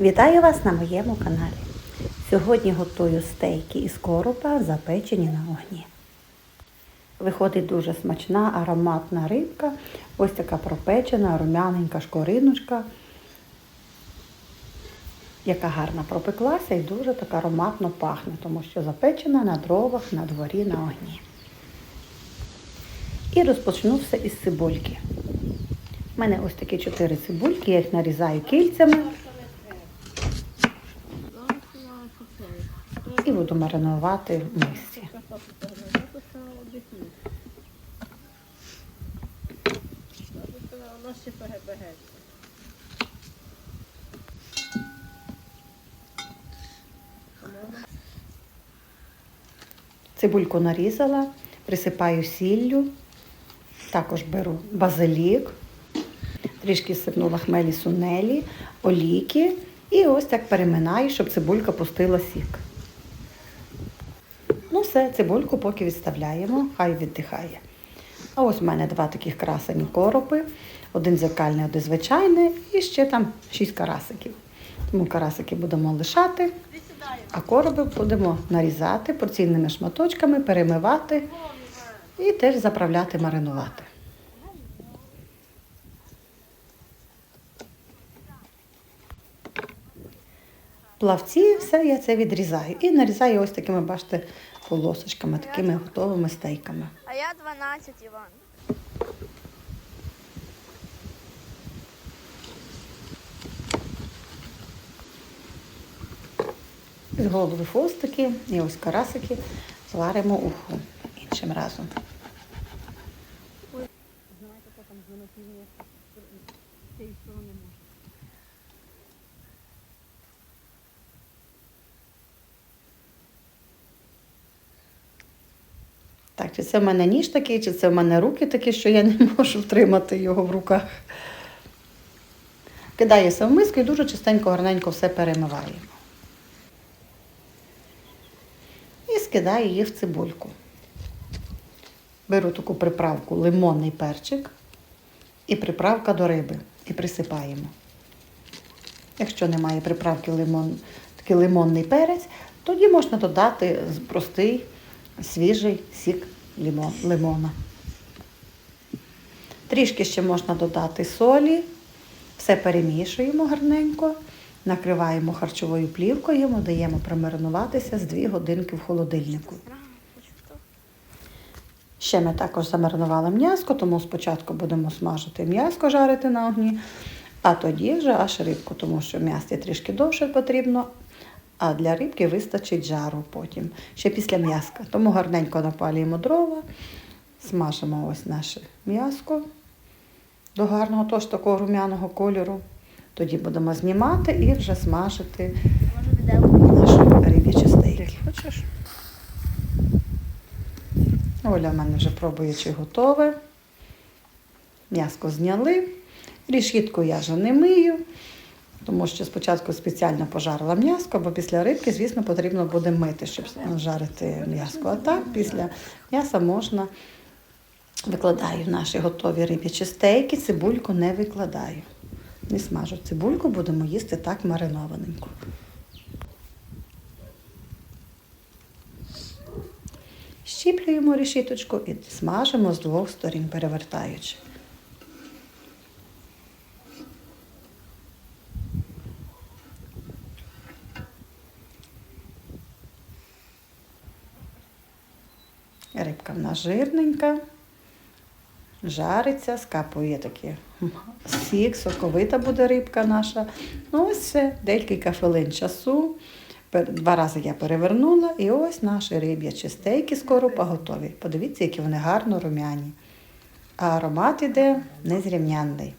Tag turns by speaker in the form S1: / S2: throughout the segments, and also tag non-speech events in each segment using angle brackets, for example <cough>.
S1: Вітаю вас на моєму каналі. Сьогодні готую стейки із коропа, запечені на огні. Виходить дуже смачна ароматна рибка. Ось така пропечена, рум'яненька шкориночка, яка гарно пропеклася і дуже так ароматно пахне, тому що запечена на дровах на дворі на огні. І розпочну все із цибульки. У мене ось такі чотири цибульки, я їх нарізаю кільцями і буду маринувати в мисці. Цибульку нарізала, присипаю сіллю, також беру базилік, трішки сипнула хмелі сунелі, олійки і ось так переминаю, щоб цибулька пустила сік. Все, цибульку поки відставляємо, хай віддихає. А ось в мене два таких красені коропи, один зеркальний, один звичайний, і ще там шість карасиків. Тому карасики будемо лишати, а короби будемо нарізати порційними шматочками, перемивати і теж заправляти, маринувати. Плавці, все я це відрізаю. І нарізаю ось такими, бачите, полосочками, такими готовими стейками.
S2: А я 12, Іван.
S1: З голови фостики і ось карасики зваримо уху іншим разом. Так, чи це в мене ніж такий, чи це в мене руки такі, що я не <laughs> можу втримати його в руках. Кидається в миску і дуже чистенько, гарненько все перемиваємо. І скидаю її в цибульку. Беру таку приправку лимонний перчик і приправка до риби. І присипаємо. Якщо немає приправки лимон, такий лимонний перець, тоді можна додати простий свіжий сік лимона. Трішки ще можна додати солі, все перемішуємо гарненько, накриваємо харчовою плівкою, ми даємо промаринуватися з 2 годинки в холодильнику. Ще ми також замаринували м'яско, тому спочатку будемо смажити м'яско, жарити на огні, а тоді вже аж рибку, тому що м'ясо трішки довше потрібно, а для рибки вистачить жару потім, ще після м'яска. Тому гарненько напалюємо дрова, смажимо ось наше м'яско до гарного, тож такого рум'яного кольору. Тоді будемо знімати і вже смажити наші риб'ячі стейки.
S3: Хочеш?
S1: Оля в мене вже пробує, чи готове. М'яско зняли. Рішітку я вже не мию, тому що спочатку спеціально пожарила м'яско, бо після рибки, звісно, потрібно буде мити, щоб жарити м'яско. А так, після м'яса можна викладаю наші готові риб'ячі стейки, цибульку не викладаю. Не смажу цибульку, будемо їсти так маринованенько. Щіплюємо решіточку і смажимо з двох сторін, перевертаючи. Рибка в нас жирненька, жариться, скапує таке сік, соковита буде рибка наша. Ну ось все, декілька хвилин часу. Два рази я перевернула, і ось наші риб'ячі стейки з коропа готові. Подивіться, які вони гарно рум'яні. А аромат іде незрівнянний.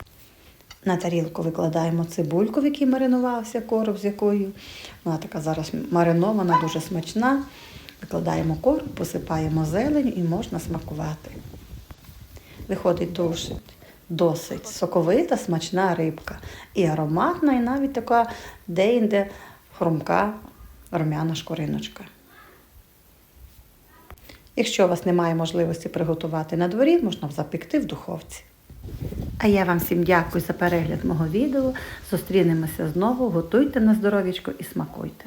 S1: На тарілку викладаємо цибульку, в якій маринувався короб, з якою вона така зараз маринована, дуже смачна. Викладаємо короб, посипаємо зелень і можна смакувати. Виходить досить, досить соковита, смачна рибка. І ароматна, і навіть така де-інде хрумка рум'яна шкориночка. Якщо у вас немає можливості приготувати на дворі, можна запекти в духовці. А я вам всім дякую за перегляд мого відео. Зустрінемося знову. Готуйте на здоров'ячко і смакуйте.